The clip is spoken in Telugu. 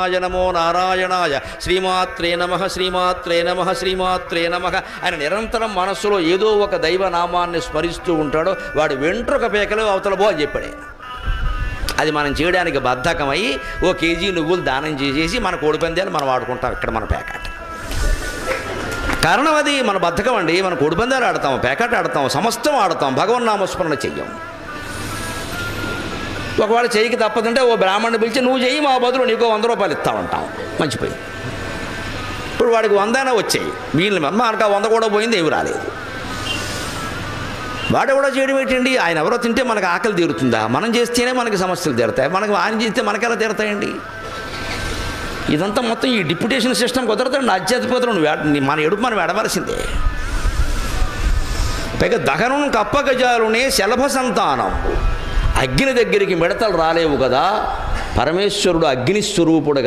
నారాయణ నమో నారాయణాయ. శ్రీమాత్రే నమ శ్రీమాత్రే నమ శ్రీమాత్రే నమ ఆయన నిరంతరం మనస్సులో ఏదో ఒక దైవ నామాన్ని స్మరిస్తూ ఉంటాడో. వాడు వెంట్రుక పేకలు అవతల బో అని చెప్పాడు. అది మనం చేయడానికి బద్ధకమై ఓ కేజీ నువ్వులు దానం చేసేసి మన కోడిపందాలు మనం వాడుకుంటాం ఇక్కడ మన పేకాట. కారణం అది మన బద్ధకం అండి. మన కోడిపందాలు ఆడతాం పేకాట ఆడతాం సమస్తం ఆడతాం భగవన్ నామస్మరణ చెయ్యం. ఒకవేళ చేయికి తప్పదంటే ఓ బ్రాహ్మణ్ణి పిలిచి నువ్వు చెయ్యి మా బదులు నీకో వంద రూపాయలు ఇస్తా ఉంటాం మంచిపోయి ఇప్పుడు వాడికి వందైనా వచ్చాయి. వీళ్ళని మనకు ఆ వంద కూడా పోయింది ఏమి రాలేదు. వాడు కూడా చేయడం ఏంటండి? ఆయన ఎవరో తింటే మనకు ఆకలి తీరుతుందా? మనం చేస్తేనే మనకి సమస్యలు తీరుతాయి. మనకు ఆయన చేస్తే మనకెలా తీరుతాయండి? ఇదంతా మొత్తం ఈ డిప్యుటేషన్ సిస్టమ్ కుదరదండి. అత్యధిపతులు నువ్వు మన ఎడుపు మనం ఎడవలసిందే పైగా దహనం కప్పగజాలునే శలభ సంతానం. అగ్ని దగ్గరికి మిడతలు రాలేవు కదా. పరమేశ్వరుడు అగ్ని స్వరూపుడు కదా.